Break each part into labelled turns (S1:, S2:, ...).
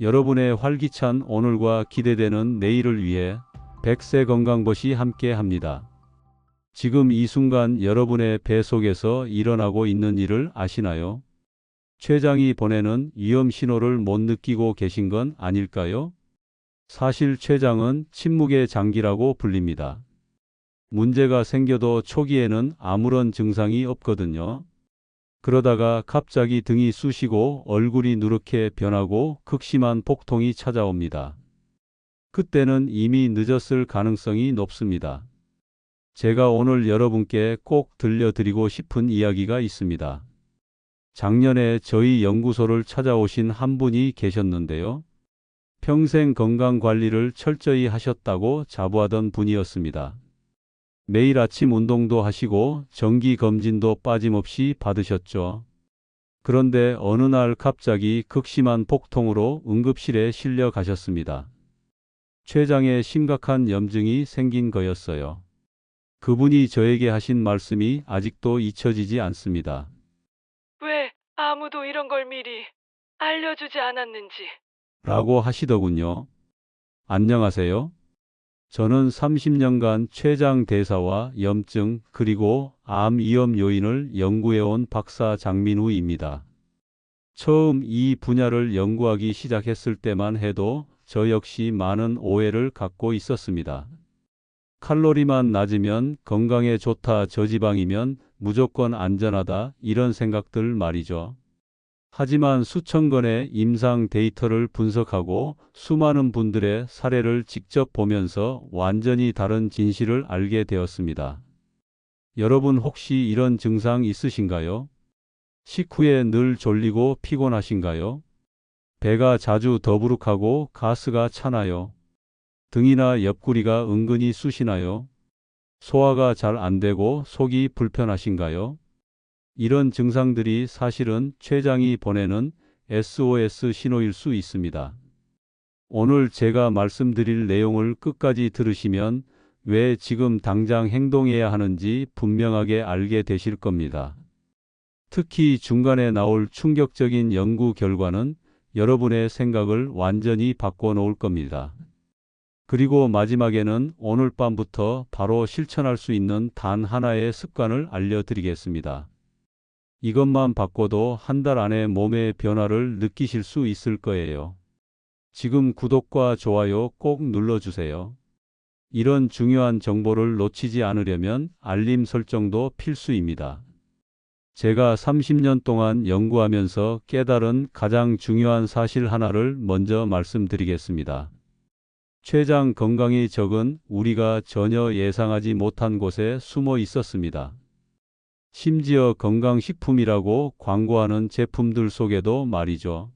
S1: 여러분의 활기찬 오늘과 기대되는 내일을 위해 백세 건강벗이 함께 합니다. 지금 이 순간 여러분의 배 속에서 일어나고 있는 일을 아시나요? 췌장이 보내는 위험 신호를 못 느끼고 계신 건 아닐까요? 사실 췌장은 침묵의 장기라고 불립니다. 문제가 생겨도 초기에는 아무런 증상이 없거든요. 그러다가 갑자기 등이 쑤시고 얼굴이 누렇게 변하고 극심한 복통이 찾아옵니다. 그때는 이미 늦었을 가능성이 높습니다. 제가 오늘 여러분께 꼭 들려드리고 싶은 이야기가 있습니다. 작년에 저희 연구소를 찾아오신 한 분이 계셨는데요. 평생 건강 관리를 철저히 하셨다고 자부하던 분이었습니다. 매일 아침 운동도 하시고 정기 검진도 빠짐없이 받으셨죠. 그런데 어느 날 갑자기 극심한 복통으로 응급실에 실려 가셨습니다. 췌장에 심각한 염증이 생긴 거였어요. 그분이 저에게 하신 말씀이 아직도 잊혀지지 않습니다.
S2: 왜 아무도 이런 걸 미리 알려주지 않았는지.
S1: 라고 하시더군요. 안녕하세요. 저는 30년간 췌장 대사와 염증 그리고 암 위험 요인을 연구해온 박사 장민우입니다. 처음 이 분야를 연구하기 시작했을 때만 해도 저 역시 많은 오해를 갖고 있었습니다. 칼로리만 낮으면 건강에 좋다 저지방이면 무조건 안전하다 이런 생각들 말이죠. 하지만 수천 건의 임상 데이터를 분석하고 수많은 분들의 사례를 직접 보면서 완전히 다른 진실을 알게 되었습니다. 여러분 혹시 이런 증상 있으신가요? 식후에 늘 졸리고 피곤하신가요? 배가 자주 더부룩하고 가스가 차나요? 등이나 옆구리가 은근히 쑤시나요? 소화가 잘 안 되고 속이 불편하신가요? 이런 증상들이 사실은 췌장이 보내는 SOS 신호일 수 있습니다. 오늘 제가 말씀드릴 내용을 끝까지 들으시면 왜 지금 당장 행동해야 하는지 분명하게 알게 되실 겁니다. 특히 중간에 나올 충격적인 연구 결과는 여러분의 생각을 완전히 바꿔 놓을 겁니다. 그리고 마지막에는 오늘 밤부터 바로 실천할 수 있는 단 하나의 습관을 알려드리겠습니다. 이것만 바꿔도 한 달 안에 몸의 변화를 느끼실 수 있을 거예요. 지금 구독과 좋아요 꼭 눌러주세요. 이런 중요한 정보를 놓치지 않으려면 알림 설정도 필수입니다. 제가 30년 동안 연구하면서 깨달은 가장 중요한 사실 하나를 먼저 말씀드리겠습니다. 췌장 건강이 적은 우리가 전혀 예상하지 못한 곳에 숨어 있었습니다. 심지어 건강식품이라고 광고하는 제품들 속에도 말이죠.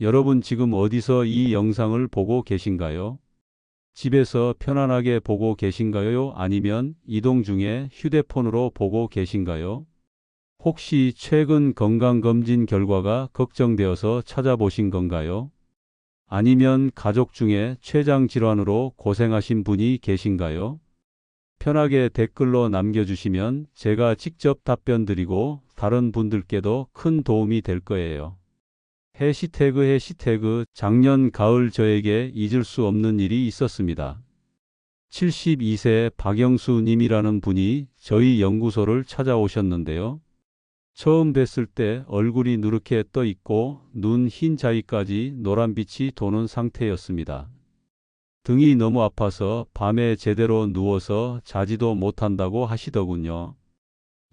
S1: 여러분 지금 어디서 이 영상을 보고 계신가요? 집에서 편안하게 보고 계신가요? 아니면 이동 중에 휴대폰으로 보고 계신가요? 혹시 최근 건강검진 결과가 걱정되어서 찾아보신 건가요? 아니면 가족 중에 췌장 질환으로 고생하신 분이 계신가요? 편하게 댓글로 남겨주시면 제가 직접 답변 드리고 다른 분들께도 큰 도움이 될 거예요. 해시태그 해시태그 작년 가을 저에게 잊을 수 없는 일이 있었습니다. 72세 박영수 님이라는 분이 저희 연구소를 찾아오셨는데요. 처음 뵀을 때 얼굴이 누렇게 떠 있고 눈 흰 자위까지 노란빛이 도는 상태였습니다. 등이 너무 아파서 밤에 제대로 누워서 자지도 못한다고 하시더군요.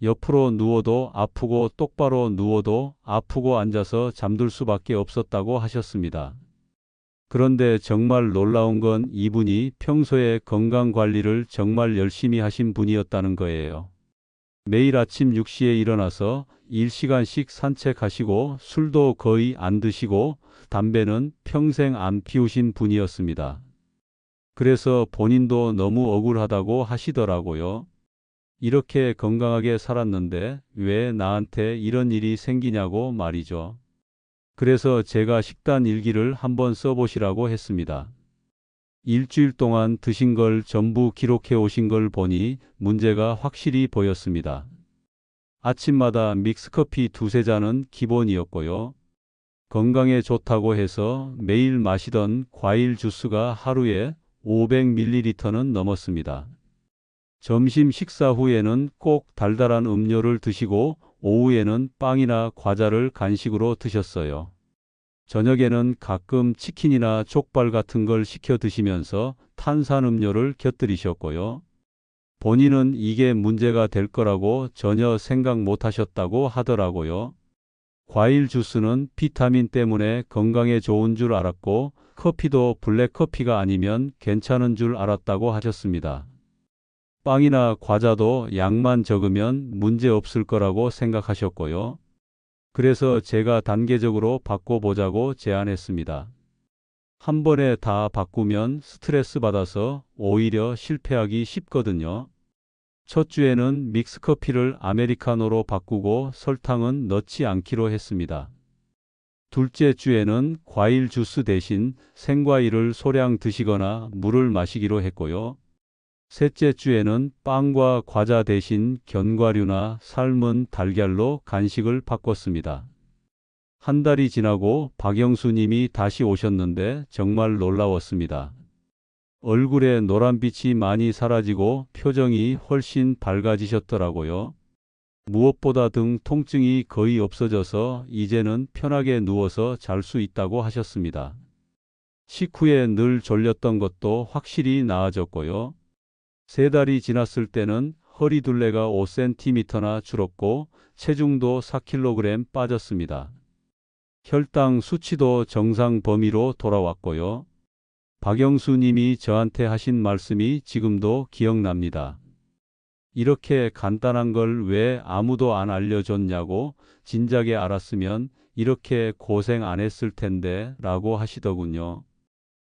S1: 옆으로 누워도 아프고 똑바로 누워도 아프고 앉아서 잠들 수밖에 없었다고 하셨습니다. 그런데 정말 놀라운 건 이분이 평소에 건강 관리를 정말 열심히 하신 분이었다는 거예요. 매일 아침 6시에 일어나서 1시간씩 산책하시고 술도 거의 안 드시고 담배는 평생 안 피우신 분이었습니다. 그래서 본인도 너무 억울하다고 하시더라고요. 이렇게 건강하게 살았는데 왜 나한테 이런 일이 생기냐고 말이죠. 그래서 제가 식단 일기를 한번 써보시라고 했습니다. 일주일 동안 드신 걸 전부 기록해 오신 걸 보니 문제가 확실히 보였습니다. 아침마다 믹스커피 두세 잔은 기본이었고요. 건강에 좋다고 해서 매일 마시던 과일 주스가 하루에 500ml는 넘었습니다. 점심 식사 후에는 꼭 달달한 음료를 드시고 오후에는 빵이나 과자를 간식으로 드셨어요. 저녁에는 가끔 치킨이나 족발 같은 걸 시켜 드시면서 탄산음료를 곁들이셨고요. 본인은 이게 문제가 될 거라고 전혀 생각 못 하셨다고 하더라고요. 과일 주스는 비타민 때문에 건강에 좋은 줄 알았고 커피도 블랙커피가 아니면 괜찮은 줄 알았다고 하셨습니다. 빵이나 과자도 양만 적으면 문제 없을 거라고 생각하셨고요. 그래서 제가 단계적으로 바꿔보자고 제안했습니다. 한 번에 다 바꾸면 스트레스 받아서 오히려 실패하기 쉽거든요. 첫 주에는 믹스커피를 아메리카노로 바꾸고 설탕은 넣지 않기로 했습니다. 둘째 주에는 과일 주스 대신 생과일을 소량 드시거나 물을 마시기로 했고요. 셋째 주에는 빵과 과자 대신 견과류나 삶은 달걀로 간식을 바꿨습니다. 한 달이 지나고 박영수 님이 다시 오셨는데 정말 놀라웠습니다. 얼굴에 노란빛이 많이 사라지고 표정이 훨씬 밝아지셨더라고요. 무엇보다 등 통증이 거의 없어져서 이제는 편하게 누워서 잘 수 있다고 하셨습니다. 식후에 늘 졸렸던 것도 확실히 나아졌고요. 세 달이 지났을 때는 허리 둘레가 5cm나 줄었고 체중도 4kg 빠졌습니다. 혈당 수치도 정상 범위로 돌아왔고요. 박영수 님이 저한테 하신 말씀이 지금도 기억납니다. 이렇게 간단한 걸 왜 아무도 안 알려줬냐고 진작에 알았으면 이렇게 고생 안 했을 텐데 라고 하시더군요.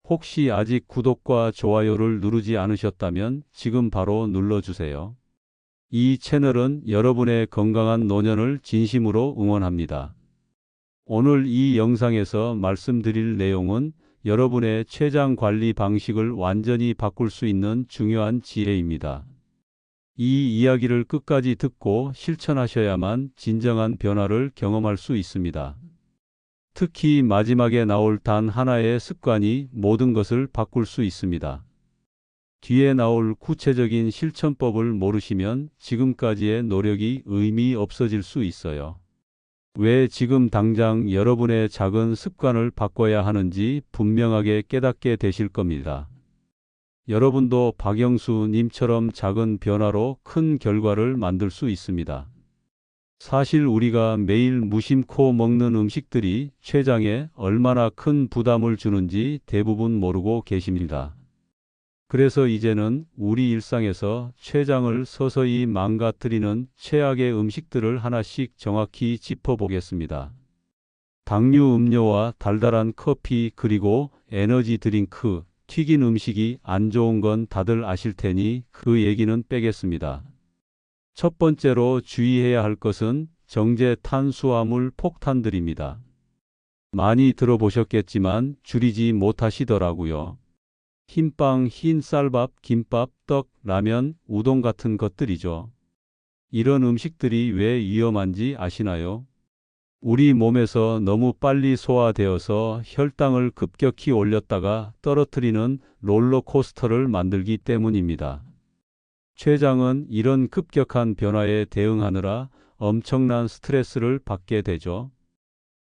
S1: 혹시 아직 구독과 좋아요를 누르지 않으셨다면 지금 바로 눌러주세요. 이 채널은 여러분의 건강한 노년을 진심으로 응원합니다. 오늘 이 영상에서 말씀드릴 내용은 여러분의 췌장 관리 방식을 완전히 바꿀 수 있는 중요한 지혜입니다. 이 이야기를 끝까지 듣고 실천하셔야만 진정한 변화를 경험할 수 있습니다. 특히 마지막에 나올 단 하나의 습관이 모든 것을 바꿀 수 있습니다. 뒤에 나올 구체적인 실천법을 모르시면 지금까지의 노력이 의미 없어질 수 있어요. 왜 지금 당장 여러분의 작은 습관을 바꿔야 하는지 분명하게 깨닫게 되실 겁니다. 여러분도 박영수 님처럼 작은 변화로 큰 결과를 만들 수 있습니다. 사실 우리가 매일 무심코 먹는 음식들이 췌장에 얼마나 큰 부담을 주는지 대부분 모르고 계십니다. 그래서 이제는 우리 일상에서 췌장을 서서히 망가뜨리는 최악의 음식들을 하나씩 정확히 짚어보겠습니다. 당류 음료와 달달한 커피 그리고 에너지 드링크, 튀긴 음식이 안 좋은 건 다들 아실 테니 그 얘기는 빼겠습니다. 첫 번째로 주의해야 할 것은 정제 탄수화물 폭탄들입니다. 많이 들어보셨겠지만 줄이지 못하시더라고요. 흰빵, 흰 쌀밥, 김밥, 떡, 라면, 우동 같은 것들이죠. 이런 음식들이 왜 위험한지 아시나요? 우리 몸에서 너무 빨리 소화되어서 혈당을 급격히 올렸다가 떨어뜨리는 롤러코스터를 만들기 때문입니다. 췌장은 이런 급격한 변화에 대응하느라 엄청난 스트레스를 받게 되죠.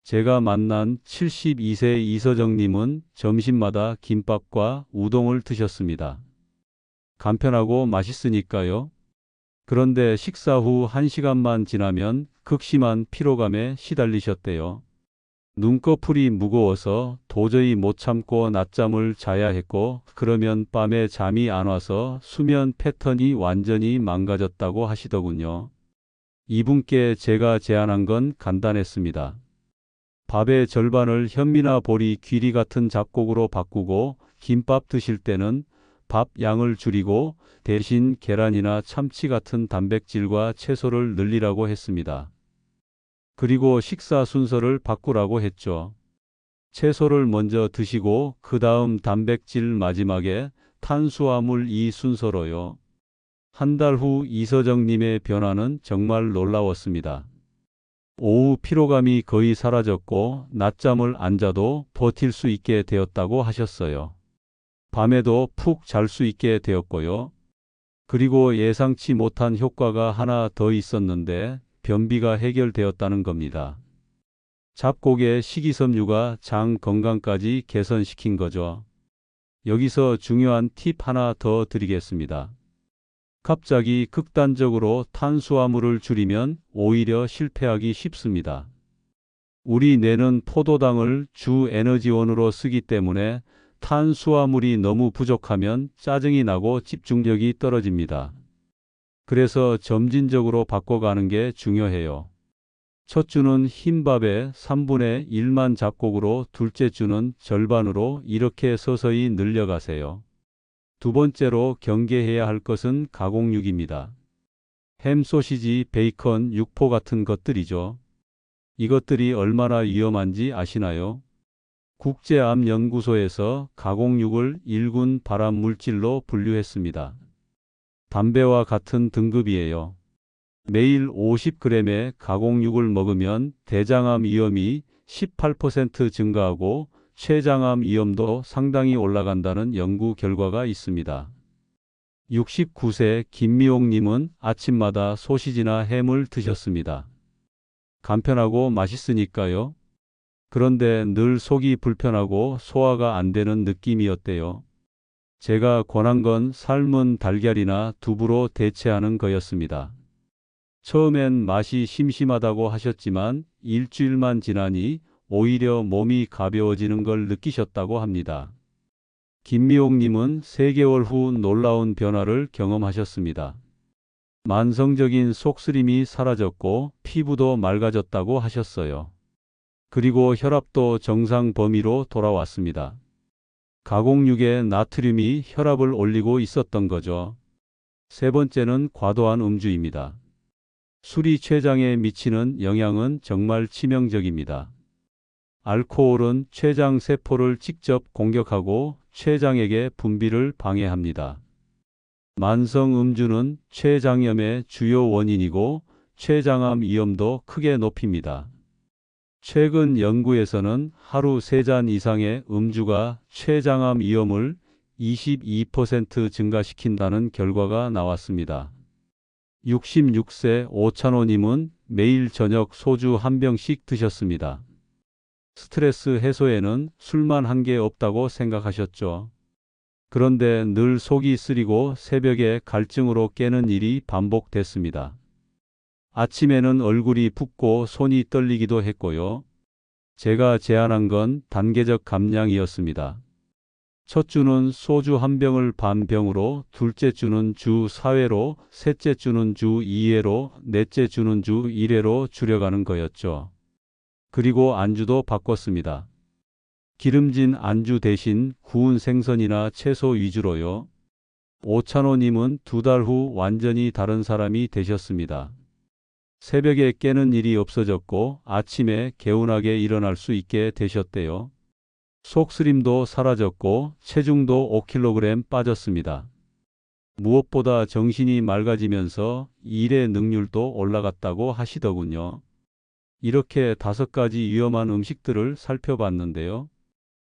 S1: 제가 만난 72세 이서정님은 점심마다 김밥과 우동을 드셨습니다. 간편하고 맛있으니까요. 그런데 식사 후 1시간만 지나면 극심한 피로감에 시달리셨대요. 눈꺼풀이 무거워서 도저히 못 참고 낮잠을 자야 했고, 그러면 밤에 잠이 안 와서 수면 패턴이 완전히 망가졌다고 하시더군요. 이분께 제가 제안한 건 간단했습니다. 밥의 절반을 현미나 보리, 귀리 같은 잡곡으로 바꾸고 김밥 드실 때는 밥 양을 줄이고 대신 계란이나 참치 같은 단백질과 채소를 늘리라고 했습니다. 그리고 식사 순서를 바꾸라고 했죠. 채소를 먼저 드시고 그 다음 단백질 마지막에 탄수화물 이 순서로요. 한 달 후 이서정님의 변화는 정말 놀라웠습니다. 오후 피로감이 거의 사라졌고 낮잠을 안 자도 버틸 수 있게 되었다고 하셨어요. 밤에도 푹 잘 수 있게 되었고요. 그리고 예상치 못한 효과가 하나 더 있었는데 변비가 해결되었다는 겁니다. 잡곡의 식이섬유가 장 건강까지 개선시킨 거죠. 여기서 중요한 팁 하나 더 드리겠습니다. 갑자기 극단적으로 탄수화물을 줄이면 오히려 실패하기 쉽습니다. 우리 뇌는 포도당을 주 에너지원으로 쓰기 때문에 탄수화물이 너무 부족하면 짜증이 나고 집중력이 떨어집니다. 그래서 점진적으로 바꿔가는 게 중요해요. 첫 주는 흰밥에 3분의 1만 잡곡으로 둘째 주는 절반으로 이렇게 서서히 늘려가세요. 두 번째로 경계해야 할 것은 가공육입니다. 햄, 소시지, 베이컨, 육포 같은 것들이죠. 이것들이 얼마나 위험한지 아시나요? 국제암연구소에서 가공육을 1군 발암 물질로 분류했습니다. 담배와 같은 등급이에요. 매일 50g의 가공육을 먹으면 대장암 위험이 18% 증가하고 췌장암 위험도 상당히 올라간다는 연구 결과가 있습니다. 69세 김미옥님은 아침마다 소시지나 햄을 드셨습니다. 간편하고 맛있으니까요. 그런데 늘 속이 불편하고 소화가 안 되는 느낌이었대요. 제가 권한 건 삶은 달걀이나 두부로 대체하는 거였습니다. 처음엔 맛이 심심하다고 하셨지만 일주일만 지나니 오히려 몸이 가벼워지는 걸 느끼셨다고 합니다. 김미옥님은 3개월 후 놀라운 변화를 경험하셨습니다. 만성적인 속쓰림이 사라졌고 피부도 맑아졌다고 하셨어요. 그리고 혈압도 정상 범위로 돌아왔습니다. 가공육의 나트륨이 혈압을 올리고 있었던 거죠. 세 번째는 과도한 음주입니다. 술이 췌장에 미치는 영향은 정말 치명적입니다. 알코올은 췌장 세포를 직접 공격하고 췌장에게 분비를 방해합니다. 만성 음주는 췌장염의 주요 원인이고 췌장암 위험도 크게 높입니다. 최근 연구에서는 하루 3잔 이상의 음주가 췌장암 위험을 22% 증가시킨다는 결과가 나왔습니다. 66세 오찬호님은 매일 저녁 소주 한 병씩 드셨습니다. 스트레스 해소에는 술만 한 게 없다고 생각하셨죠. 그런데 늘 속이 쓰리고 새벽에 갈증으로 깨는 일이 반복됐습니다. 아침에는 얼굴이 붓고 손이 떨리기도 했고요. 제가 제안한 건 단계적 감량이었습니다. 첫 주는 소주 한 병을 반 병으로, 둘째 주는 주 4회로, 셋째 주는 주 2회로, 넷째 주는 주 1회로 줄여가는 거였죠. 그리고 안주도 바꿨습니다. 기름진 안주 대신 구운 생선이나 채소 위주로요. 오찬호님은 두 달 후 완전히 다른 사람이 되셨습니다. 새벽에 깨는 일이 없어졌고 아침에 개운하게 일어날 수 있게 되셨대요. 속쓰림도 사라졌고 체중도 5kg 빠졌습니다. 무엇보다 정신이 맑아지면서 일의 능률도 올라갔다고 하시더군요. 이렇게 다섯 가지 위험한 음식들을 살펴봤는데요.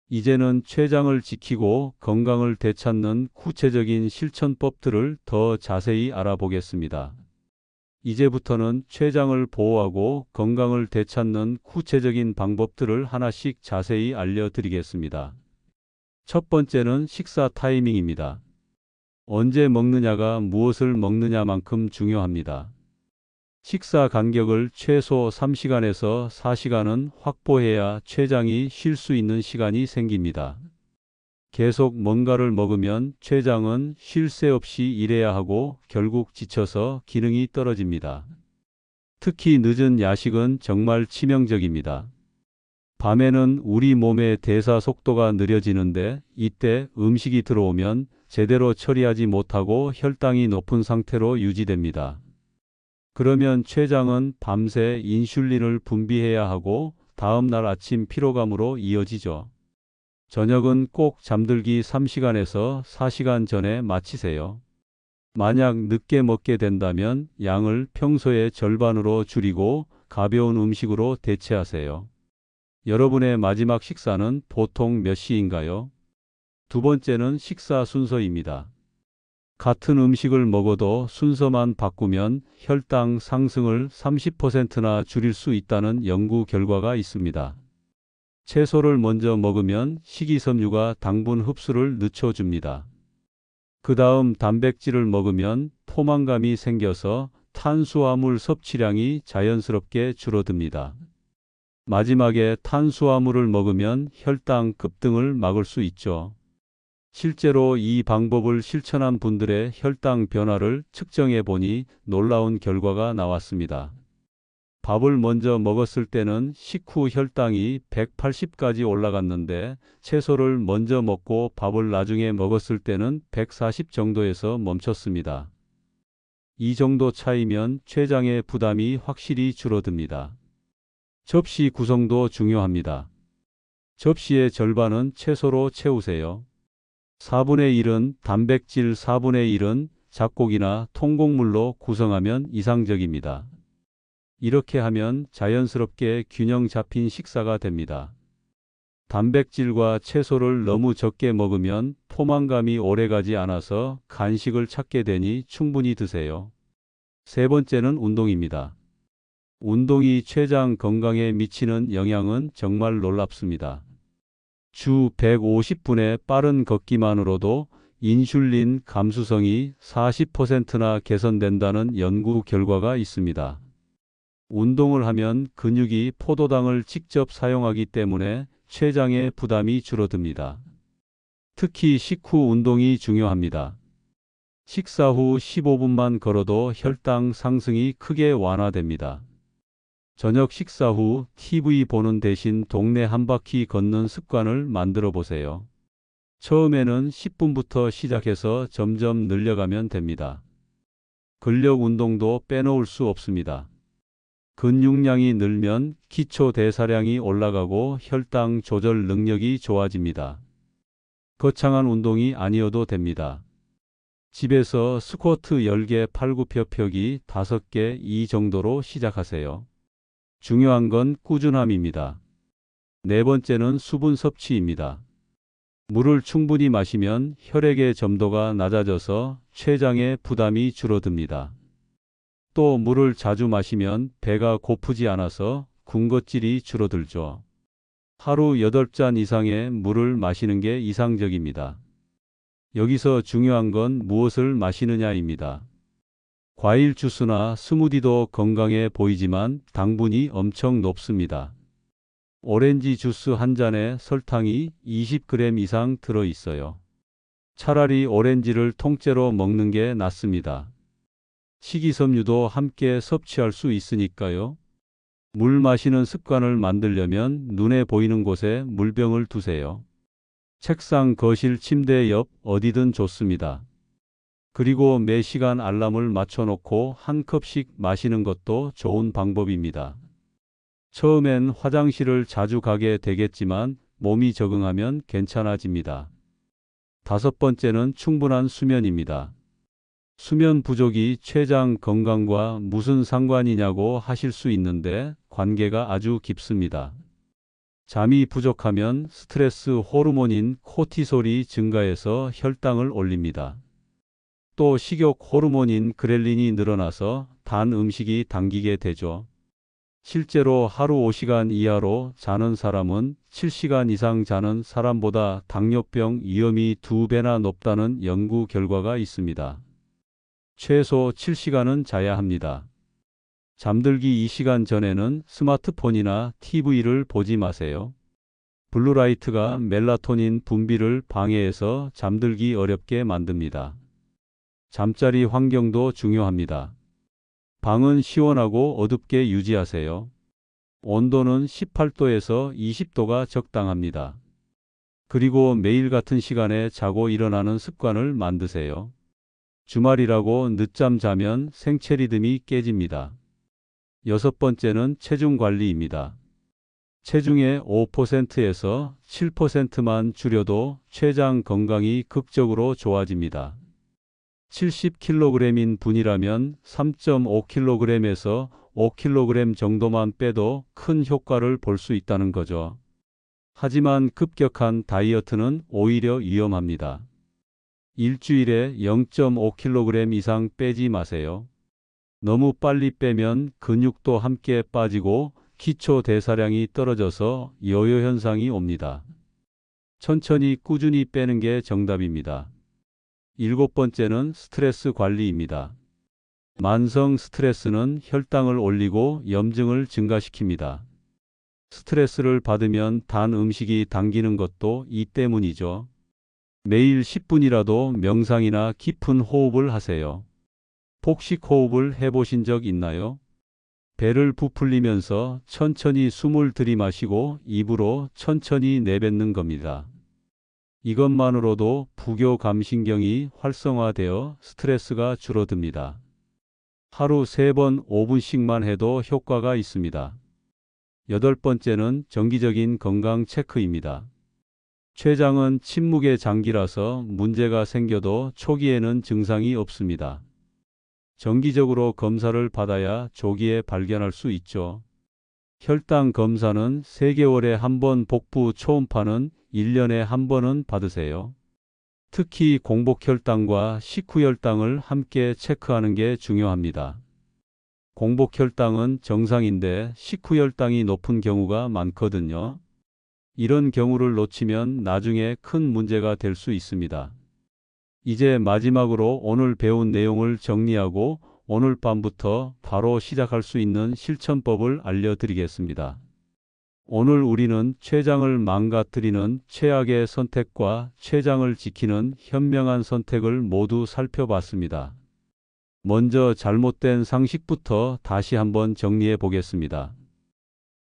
S1: 이제는 췌장을 지키고 건강을 되찾는 구체적인 실천법들을 더 자세히 알아보겠습니다. 이제부터는 췌장을 보호하고 건강을 되찾는 구체적인 방법들을 하나씩 자세히 알려드리겠습니다. 첫 번째는 식사 타이밍입니다. 언제 먹느냐가 무엇을 먹느냐만큼 중요합니다. 식사 간격을 최소 3시간에서 4시간은 확보해야 췌장이 쉴 수 있는 시간이 생깁니다. 계속 뭔가를 먹으면 췌장은 쉴 새 없이 일해야 하고 결국 지쳐서 기능이 떨어집니다. 특히 늦은 야식은 정말 치명적입니다. 밤에는 우리 몸의 대사 속도가 느려지는데 이때 음식이 들어오면 제대로 처리하지 못하고 혈당이 높은 상태로 유지됩니다. 그러면 췌장은 밤새 인슐린을 분비해야 하고 다음 날 아침 피로감으로 이어지죠. 저녁은 꼭 잠들기 3시간에서 4시간 전에 마치세요. 만약 늦게 먹게 된다면 양을 평소의 절반으로 줄이고 가벼운 음식으로 대체하세요. 여러분의 마지막 식사는 보통 몇 시인가요? 두 번째는 식사 순서입니다. 같은 음식을 먹어도 순서만 바꾸면 혈당 상승을 30%나 줄일 수 있다는 연구 결과가 있습니다. 채소를 먼저 먹으면 식이섬유가 당분 흡수를 늦춰줍니다. 그 다음 단백질을 먹으면 포만감이 생겨서 탄수화물 섭취량이 자연스럽게 줄어듭니다. 마지막에 탄수화물을 먹으면 혈당 급등을 막을 수 있죠. 실제로 이 방법을 실천한 분들의 혈당 변화를 측정해 보니 놀라운 결과가 나왔습니다. 밥을 먼저 먹었을 때는 식후 혈당이 180까지 올라갔는데 채소를 먼저 먹고 밥을 나중에 먹었을 때는 140 정도에서 멈췄습니다. 이 정도 차이면 췌장의 부담이 확실히 줄어듭니다. 접시 구성도 중요합니다. 접시의 절반은 채소로 채우세요. 4분의 1은 단백질 4분의 1은 잡곡이나 통곡물로 구성하면 이상적입니다. 이렇게 하면 자연스럽게 균형 잡힌 식사가 됩니다. 단백질과 채소를 너무 적게 먹으면 포만감이 오래가지 않아서 간식을 찾게 되니 충분히 드세요. 세 번째는 운동입니다. 운동이 췌장 건강에 미치는 영향은 정말 놀랍습니다. 주 150분의 빠른 걷기만으로도 인슐린 감수성이 40%나 개선된다는 연구 결과가 있습니다. 운동을 하면 근육이 포도당을 직접 사용하기 때문에 췌장의 부담이 줄어듭니다. 특히 식후 운동이 중요합니다. 식사 후 15분만 걸어도 혈당 상승이 크게 완화됩니다. 저녁 식사 후 TV 보는 대신 동네 한 바퀴 걷는 습관을 만들어 보세요. 처음에는 10분부터 시작해서 점점 늘려가면 됩니다. 근력 운동도 빼놓을 수 없습니다. 근육량이 늘면 기초 대사량이 올라가고 혈당 조절 능력이 좋아집니다. 거창한 운동이 아니어도 됩니다. 집에서 스쿼트 10개 팔굽혀 펴기 5개 이 정도로 시작하세요. 중요한 건 꾸준함입니다. 네 번째는 수분 섭취입니다. 물을 충분히 마시면 혈액의 점도가 낮아져서 췌장의 부담이 줄어듭니다. 또 물을 자주 마시면 배가 고프지 않아서 군것질이 줄어들죠. 하루 8잔 이상의 물을 마시는 게 이상적입니다. 여기서 중요한 건 무엇을 마시느냐입니다. 과일 주스나 스무디도 건강해 보이지만 당분이 엄청 높습니다. 오렌지 주스 한 잔에 설탕이 20g 이상 들어 있어요. 차라리 오렌지를 통째로 먹는 게 낫습니다. 식이섬유도 함께 섭취할 수 있으니까요. 물 마시는 습관을 만들려면 눈에 보이는 곳에 물병을 두세요. 책상, 거실, 침대 옆 어디든 좋습니다. 그리고 매 시간 알람을 맞춰놓고 한 컵씩 마시는 것도 좋은 방법입니다. 처음엔 화장실을 자주 가게 되겠지만 몸이 적응하면 괜찮아집니다. 다섯 번째는 충분한 수면입니다. 수면 부족이 췌장 건강과 무슨 상관이냐고 하실 수 있는데 관계가 아주 깊습니다. 잠이 부족하면 스트레스 호르몬인 코티솔이 증가해서 혈당을 올립니다. 또 식욕 호르몬인 그렐린이 늘어나서 단 음식이 당기게 되죠. 실제로 하루 5시간 이하로 자는 사람은 7시간 이상 자는 사람보다 당뇨병 위험이 2배나 높다는 연구 결과가 있습니다. 최소 7시간은 자야 합니다. 잠들기 2시간 전에는 스마트폰이나 TV를 보지 마세요. 블루라이트가 멜라토닌 분비를 방해해서 잠들기 어렵게 만듭니다. 잠자리 환경도 중요합니다. 방은 시원하고 어둡게 유지하세요. 온도는 18도에서 20도가 적당합니다. 그리고 매일 같은 시간에 자고 일어나는 습관을 만드세요. 주말이라고 늦잠 자면 생체 리듬이 깨집니다. 여섯 번째는 체중 관리입니다. 체중의 5%에서 7%만 줄여도 췌장 건강이 극적으로 좋아집니다. 70kg인 분이라면 3.5kg에서 5kg 정도만 빼도 큰 효과를 볼 수 있다는 거죠. 하지만 급격한 다이어트는 오히려 위험합니다. 일주일에 0.5kg 이상 빼지 마세요. 너무 빨리 빼면 근육도 함께 빠지고 기초 대사량이 떨어져서 요요 현상이 옵니다. 천천히 꾸준히 빼는 게 정답입니다. 일곱 번째는 스트레스 관리입니다. 만성 스트레스는 혈당을 올리고 염증을 증가시킵니다. 스트레스를 받으면 단 음식이 당기는 것도 이 때문이죠. 매일 10분이라도 명상이나 깊은 호흡을 하세요. 복식 호흡을 해보신 적 있나요? 배를 부풀리면서 천천히 숨을 들이마시고 입으로 천천히 내뱉는 겁니다. 이것만으로도 부교 감신경이 활성화되어 스트레스가 줄어듭니다. 하루 3번 5분씩만 해도 효과가 있습니다. 여덟 번째는 정기적인 건강 체크입니다. 췌장은 침묵의 장기라서 문제가 생겨도 초기에는 증상이 없습니다. 정기적으로 검사를 받아야 조기에 발견할 수 있죠. 혈당 검사는 3개월에 한 번 복부 초음파는 1년에 한 번은 받으세요. 특히 공복혈당과 식후혈당을 함께 체크하는 게 중요합니다. 공복혈당은 정상인데 식후혈당이 높은 경우가 많거든요. 이런 경우를 놓치면 나중에 큰 문제가 될 수 있습니다. 이제 마지막으로 오늘 배운 내용을 정리하고 오늘 밤부터 바로 시작할 수 있는 실천법을 알려드리겠습니다. 오늘 우리는 췌장을 망가뜨리는 최악의 선택과 췌장을 지키는 현명한 선택을 모두 살펴봤습니다. 먼저 잘못된 상식부터 다시 한번 정리해 보겠습니다.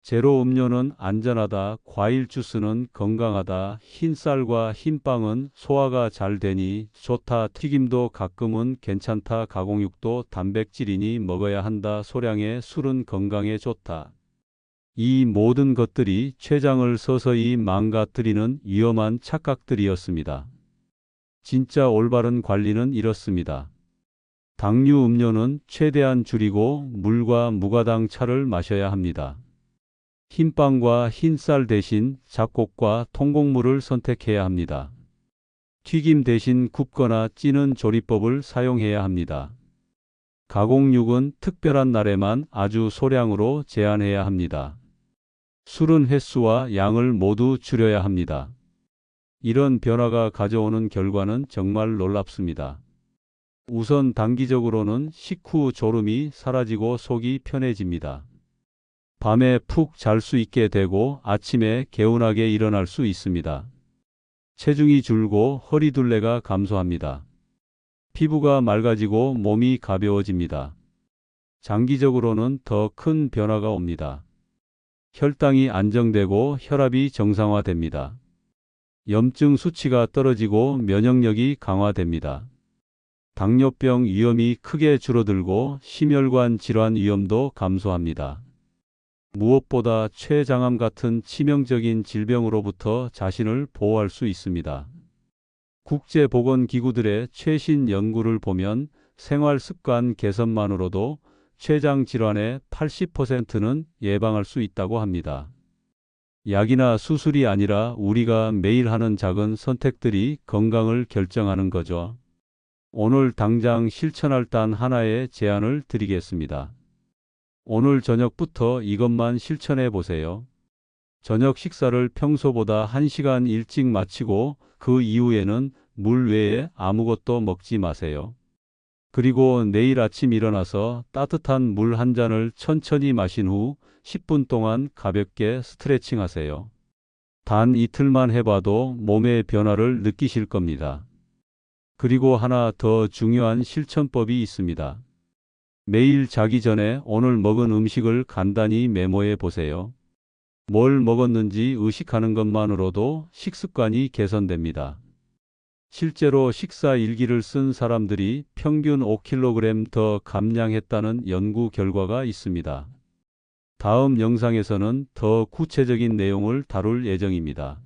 S1: 제로 음료는 안전하다, 과일 주스는 건강하다, 흰쌀과 흰빵은 소화가 잘 되니 좋다, 튀김도 가끔은 괜찮다, 가공육도 단백질이니 먹어야 한다, 소량의 술은 건강에 좋다. 이 모든 것들이 췌장을 서서히 망가뜨리는 위험한 착각들이었습니다. 진짜 올바른 관리는 이렇습니다. 당류 음료는 최대한 줄이고 물과 무가당 차를 마셔야 합니다. 흰빵과 흰쌀 대신 잡곡과 통곡물을 선택해야 합니다. 튀김 대신 굽거나 찌는 조리법을 사용해야 합니다. 가공육은 특별한 날에만 아주 소량으로 제한해야 합니다. 술은 횟수와 양을 모두 줄여야 합니다. 이런 변화가 가져오는 결과는 정말 놀랍습니다. 우선 단기적으로는 식후 졸음이 사라지고 속이 편해집니다. 밤에 푹 잘 수 있게 되고 아침에 개운하게 일어날 수 있습니다. 체중이 줄고 허리둘레가 감소합니다. 피부가 맑아지고 몸이 가벼워집니다. 장기적으로는 더 큰 변화가 옵니다. 혈당이 안정되고 혈압이 정상화됩니다. 염증 수치가 떨어지고 면역력이 강화됩니다. 당뇨병 위험이 크게 줄어들고 심혈관 질환 위험도 감소합니다. 무엇보다 췌장암 같은 치명적인 질병으로부터 자신을 보호할 수 있습니다. 국제보건기구들의 최신 연구를 보면 생활 습관 개선만으로도 췌장 질환의 80%는 예방할 수 있다고 합니다. 약이나 수술이 아니라 우리가 매일 하는 작은 선택들이 건강을 결정하는 거죠. 오늘 당장 실천할 단 하나의 제안을 드리겠습니다. 오늘 저녁부터 이것만 실천해 보세요. 저녁 식사를 평소보다 1시간 일찍 마치고 그 이후에는 물 외에 아무것도 먹지 마세요. 그리고 내일 아침 일어나서 따뜻한 물 한 잔을 천천히 마신 후 10분 동안 가볍게 스트레칭 하세요. 단 이틀만 해봐도 몸의 변화를 느끼실 겁니다. 그리고 하나 더 중요한 실천법이 있습니다. 매일 자기 전에 오늘 먹은 음식을 간단히 메모해 보세요. 뭘 먹었는지 의식하는 것만으로도 식습관이 개선됩니다. 실제로 식사 일기를 쓴 사람들이 평균 5kg 더 감량했다는 연구 결과가 있습니다. 다음 영상에서는 더 구체적인 내용을 다룰 예정입니다.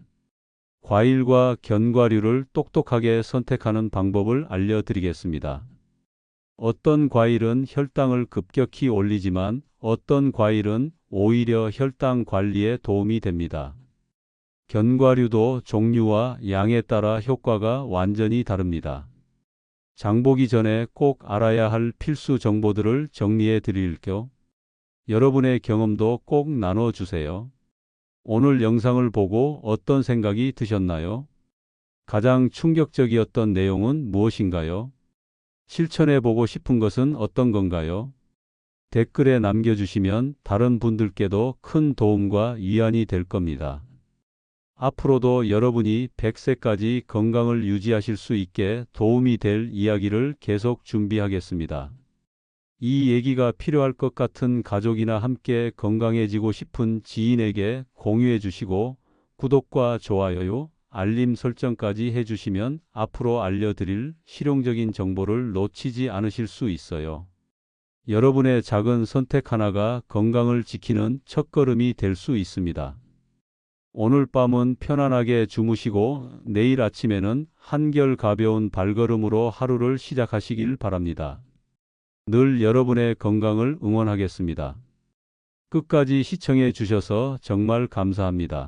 S1: 과일과 견과류를 똑똑하게 선택하는 방법을 알려드리겠습니다. 어떤 과일은 혈당을 급격히 올리지만 어떤 과일은 오히려 혈당 관리에 도움이 됩니다. 견과류도 종류와 양에 따라 효과가 완전히 다릅니다. 장보기 전에 꼭 알아야 할 필수 정보들을 정리해 드릴게요. 여러분의 경험도 꼭 나눠 주세요. 오늘 영상을 보고 어떤 생각이 드셨나요? 가장 충격적이었던 내용은 무엇인가요? 실천해 보고 싶은 것은 어떤 건가요? 댓글에 남겨주시면 다른 분들께도 큰 도움과 위안이 될 겁니다. 앞으로도 여러분이 100세까지 건강을 유지하실 수 있게 도움이 될 이야기를 계속 준비하겠습니다. 이 얘기가 필요할 것 같은 가족이나 함께 건강해지고 싶은 지인에게 공유해 주시고 구독과 좋아요, 알림 설정까지 해주시면 앞으로 알려드릴 실용적인 정보를 놓치지 않으실 수 있어요. 여러분의 작은 선택 하나가 건강을 지키는 첫걸음이 될 수 있습니다. 오늘 밤은 편안하게 주무시고 내일 아침에는 한결 가벼운 발걸음으로 하루를 시작하시길 바랍니다. 늘 여러분의 건강을 응원하겠습니다. 끝까지 시청해 주셔서 정말 감사합니다.